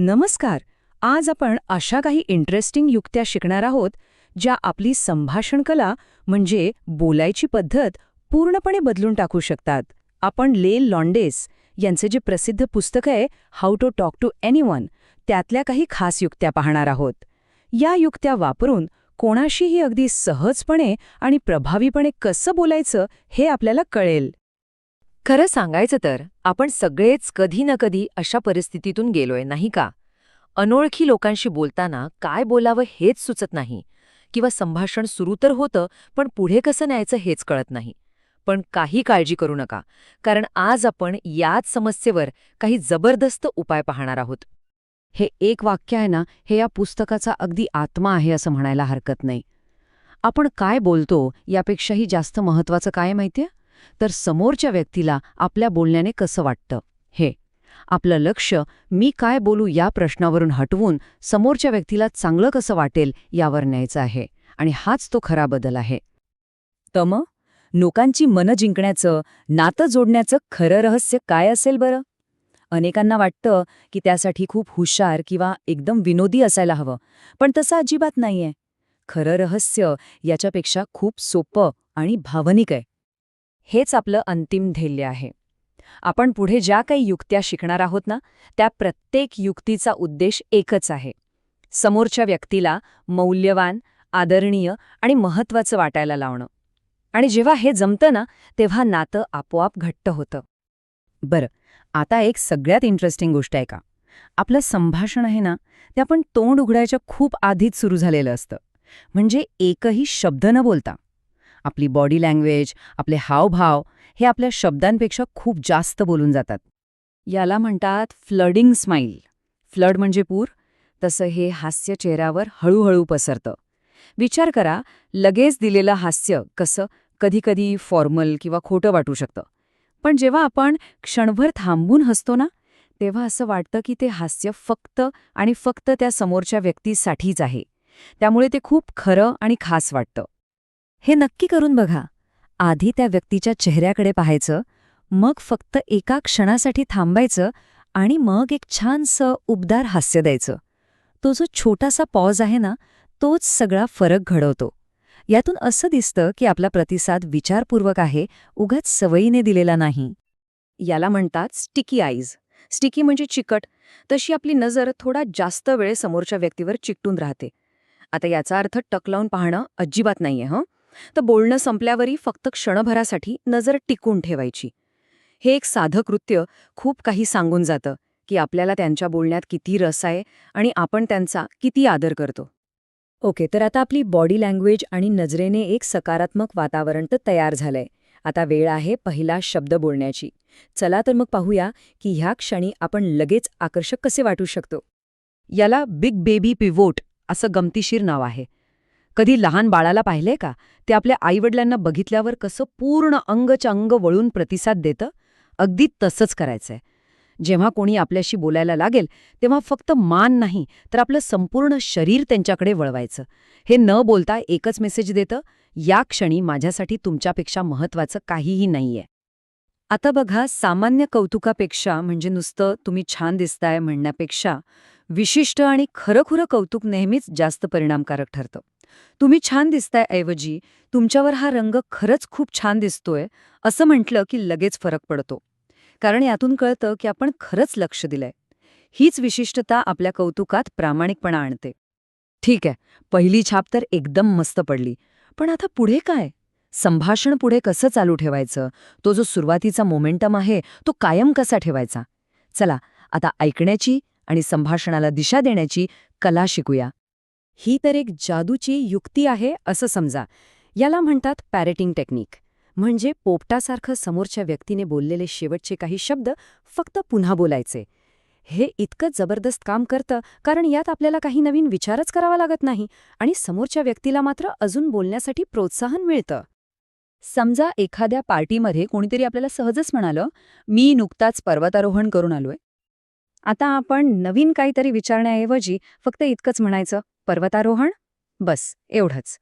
नमस्कार. आज आपण अशा काही इंटरेस्टिंग युक्त्या शिकणार आहोत ज्या आपली संभाषण कला म्हणजे बोलायची पद्धत पूर्णपणे बदलून टाकू शकतात. आपण ले लॉन्डेस यांचे जे प्रसिद्ध पुस्तक आहे how to talk to anyone त्यातल्या काही खास युक्त्या पाहणार आहोत. या युक्त्या वापरून कोणाशीही अगदी सहजपणे आणि प्रभावीपणे कसं बोलायचं हे आपल्याला कळेल. खरं सांगायचं तर आपण सगळेच कधी ना कधी अशा परिस्थितीतून गेलोय नाही का? अनोळखी लोकांशी बोलताना काय बोलावं हेच सुचत नाही. किंवा संभाषण सुरू तर होतं पण पुढे कसं न्यायचं हेच कळत नाही. पण काही काळजी करू नका कारण आज आपण याच समस्येवर काही जबरदस्त उपाय पाहणार आहोत. हे एक वाक्य आहे ना हे या पुस्तकाचा अगदी आत्मा आहे असं म्हणायला हरकत नाही. आपण काय बोलतो यापेक्षाही जास्त महत्वाचं काय माहितीये? तर समोरच्या व्यक्तीला आपल्या बोलण्याने कसं वाटतं? हे. आपलं लक्ष मी काय बोलू या प्रश्नावरून हटवून समोरच्या व्यक्तीला चांगलं कसं वाटेल यावर न्यायचं आहे आणि हाच तो खरा बदल आहे. तम लोकांची मनं जिंकण्याचं नातं जोडण्याचं खरं रहस्य काय असेल बरं? अनेकांना वाटतं की त्यासाठी खूप हुशार किंवा एकदम विनोदी असायला हवं पण तसं अजिबात नाहीये. खरं रहस्य याच्यापेक्षा खूप सोपं आणि भावनिक आहे. हेच आपलं अंतिम ध्येय आहे. आपण पुढे ज्या काही युक्त्या शिकणार आहोत ना त्या प्रत्येक युक्तीचा उद्देश एकच आहे. समोरच्या व्यक्तीला मौल्यवान आदरणीय आणि महत्वाचं वाटायला लावणं. आणि जेव्हा हे जमतं ना तेव्हा नातं आपोआप घट्ट होतं. बरं आता एक सगळ्यात इंटरेस्टिंग गोष्ट आहे का? आपलं संभाषण आहे ना ते आपण तोंड उघडायच्या खूप आधीच सुरू झालेलं असतं. म्हणजे एकही शब्द न बोलता. आपली बॉडी लँग्वेज आपले हावभाव हे आपल्या शब्दांपेक्षा खूप जास्त बोलून जातात. याला म्हणतात फ्लडिंग स्माईल फ्लड म्हणजे पूर तसं हे हास्य चेहऱ्यावर हळूहळू पसरतं. विचार करा लगेच दिलेलं हास्य कसं कधीकधी फॉर्मल किंवा खोटं वाटू शकतं. पण जेव्हा आपण क्षणभर थांबून हसतो ना तेव्हा असं वाटतं की ते हास्य फक्त आणि फक्त त्या समोरच्या व्यक्तीसाठीच आहे. त्यामुळे ते खूप खरं आणि खास वाटतं. हे नक्की करून बघा. आधी त्या व्यक्तीच्या चेहऱ्याकडे पाहायचं मग फक्त एका क्षणासाठी थांबायचं आणि मग एक छानसं उबदार हास्य द्यायचं. तो जो छोटासा पॉज आहे ना तोच सगळा फरक घडवतो. यातून असं दिसतं की आपला प्रतिसाद विचारपूर्वक आहे उगाच सवयीने दिलेला नाही. याला म्हणतात स्टिकी आईज. स्टिकी म्हणजे चिकट. तशी आपली नजर थोडा जास्त वेळ समोरच्या व्यक्तीवर चिकटून राहते. आता याचा अर्थ टक लावून पाहणं अजिबात नाहीये हं? तर बोलणं संपल्यावरही फक्त क्षणभरासाठी नजर टिकून ठेवायची. हे एक साधं कृत्य खूप काही सांगून जातं की आपल्याला त्यांच्या बोलण्यात किती रस आहे आणि आपण त्यांचा किती आदर करतो. ओके तर आता आपली बॉडी लँग्वेज आणि नजरेने एक सकारात्मक वातावरण तर तयार झालंय. आता वेळ आहे पहिला शब्द बोलण्याची. चला तर मग पाहूया की ह्या क्षणी आपण लगेच आकर्षक कसे वाटू शकतो. याला बिग बेबी पिवोट असं गमतीशीर नाव आहे. कधी लहान बाळाला पाहिलंय का? ते आपल्या आईवडिलांना बघितल्यावर कसं पूर्ण अंगच्या अंग वळून प्रतिसाद देतं? अगदी तसंच करायचंय. जेव्हा कोणी आपल्याशी बोलायला लागेल तेव्हा फक्त मान नाही तर आपलं संपूर्ण शरीर त्यांच्याकडे वळवायचं. हे न बोलता एकच मेसेज देतं या क्षणी माझ्यासाठी तुमच्यापेक्षा महत्वाचं काहीही नाहीये. आता बघा सामान्य कौतुकापेक्षा म्हणजे नुसतं तुम्ही छान दिसताय म्हणण्यापेक्षा विशिष्ट आणि खरंखुरं कौतुक नेहमीच जास्त परिणामकारक ठरतं. तुम्ही छान दिसताय ऐवजी. तुमच्यावर हा रंग खरंच खूप छान दिसतोय असं म्हटलं की लगेच फरक पडतो. कारण यातून कळतं की आपण खरंच लक्ष दिलंय. हीच विशिष्टता आपल्या कौतुकात प्रामाणिकपणा आणते. ठीक आहे पहिली छाप तर एकदम मस्त पडली. पण आता पुढे काय? संभाषण पुढे कसं चालू ठेवायचं? तो जो सुरुवातीचा मोमेंटम आहे तो कायम कसा ठेवायचा? चला आता ऐकण्याची आणि संभाषणाला दिशा देण्याची कला शिकूया. ही तर एक जादूची युक्ती आहे असं समजा. याला म्हणतात पॅरेटिंग टेक्निक म्हणजे पोपटासारखं समोरच्या व्यक्तीने बोललेले शेवटचे काही शब्द फक्त पुन्हा बोलायचे. हे इतकं जबरदस्त काम करतं कारण यात आपल्याला काही नवीन विचारच करावा लागत नाही आणि समोरच्या व्यक्तीला मात्र अजून बोलण्यासाठी प्रोत्साहन मिळतं. समजा एखाद्या पार्टीमध्ये कोणीतरी आपल्याला सहजच म्हणालं मी नुकताच पर्वतारोहण करून आलोय. आता आपण नवीन काहीतरी विचारण्याऐवजी फक्त इतकंच म्हणायचं पर्वतारोहण? बस एवढंच.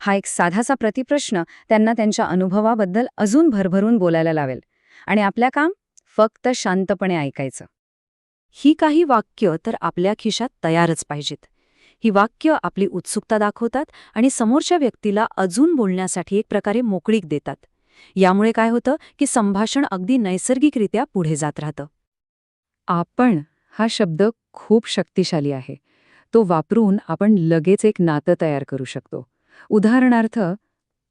हा एक साधासा प्रतिप्रश्न त्यांना त्यांच्या अनुभवाबद्दल अजून भरभरून बोलायला लावेल. आणि आपल्या काम? फक्त शांतपणे ऐकायचं. ही काही वाक्य तर आपल्या खिशात तयारच पाहिजेत. ही वाक्य आपली उत्सुकता दाखवतात आणि समोरच्या व्यक्तीला अजून बोलण्यासाठी एक प्रकारे मोकळीक देतात. यामुळे काय होतं की संभाषण अगदी नैसर्गिकरित्या पुढे जात राहतं. आपण हा शब्द खूप शक्तिशाली आहे. तो वापरून आपण लगेच एक नातं तयार करू शकतो. उदाहरणार्थ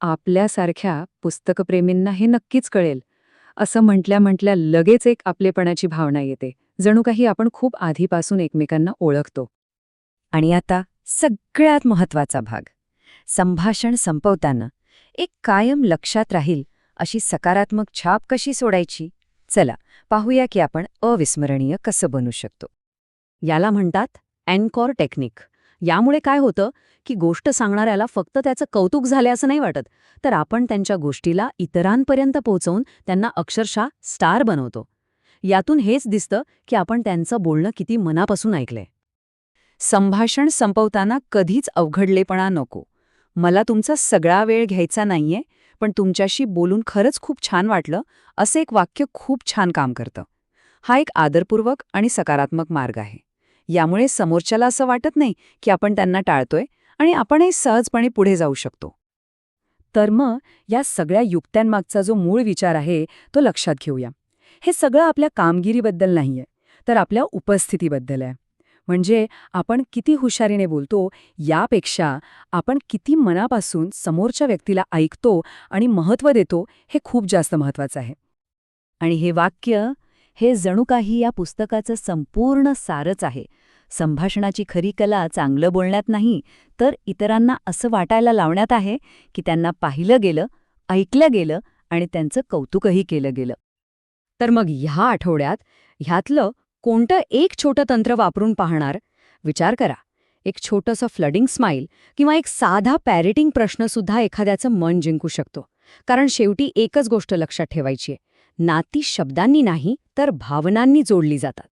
आपल्यासारख्या पुस्तकप्रेमींना हे नक्कीच कळेल. असं म्हटल्या म्हटल्या लगेच एक आपलेपणाची भावना येते जणू काही आपण खूप आधीपासून एकमेकांना ओळखतो. आणि आता सगळ्यात महत्त्वाचा भाग. संभाषण संपवताना एक कायम लक्षात राहील अशी सकारात्मक छाप कशी सोडायची? चला पाहूया की आपण अविस्मरणीय कसं बनू शकतो. याला म्हणतात अँकॉर टेक्निक. यामुळे काय होतं की गोष्ट सांगणाऱ्याला फक्त त्याचं कौतुक झाले असं नाही वाटत तर आपण त्यांच्या गोष्टीला इतरांपर्यंत पोहोचवून त्यांना अक्षरशः स्टार बनवतो. यातून हेच दिसतं की आपण त्यांचं बोलणं किती मनापासून ऐकलंय. संभाषण संपवताना कधीच अवघडलेपणा नको. मला तुमचा सगळा वेळ घ्यायचा नाहीये पण तुमच्याशी बोलून खरंच खूप छान वाटलं असं एक वाक्य खूप छान काम करतं. हा एक आदरपूर्वक आणि सकारात्मक मार्ग आहे. यामुळे समोरच्याला असं वाटत नाही की आपण त्यांना टाळतोय आणि आपणही सहजपणे पुढे जाऊ शकतो. तर मग या सगळ्या युक्त्यांमागचा जो मूळ विचार आहे तो लक्षात घेऊया. हे सगळं आपल्या कामगिरीबद्दल नाहीये तर आपल्या उपस्थितीबद्दल आहे. म्हणजे आपण किती हुशारीने बोलतो यापेक्षा आपण किती मनापासून समोरच्या व्यक्तीला ऐकतो आणि महत्त्व देतो हे खूप जास्त महत्त्वाचं आहे. आणि हे वाक्य हे जणू काही या पुस्तकाचं संपूर्ण सारच आहे. संभाषणाची खरी कला चांगलं बोलण्यात नाही तर इतरांना असं वाटायला लावण्यात आहे की त्यांना पाहिलं गेलं ऐकलं गेलं आणि त्यांचं कौतुकही केलं गेलं. तर मग ह्या आठवड्यात ह्यातलं कोणतं एक छोटं तंत्र वापरून पाहणार? विचार करा. एक छोटंसं फ्लडिंग स्माईल किंवा एक साधा पॅरेटिंग प्रश्नसुद्धा एखाद्याचं मन जिंकू शकतो. कारण शेवटी एकच गोष्ट लक्षात ठेवायची नाती शब्दांनी नाही तर भावनांनी जोडली जातात.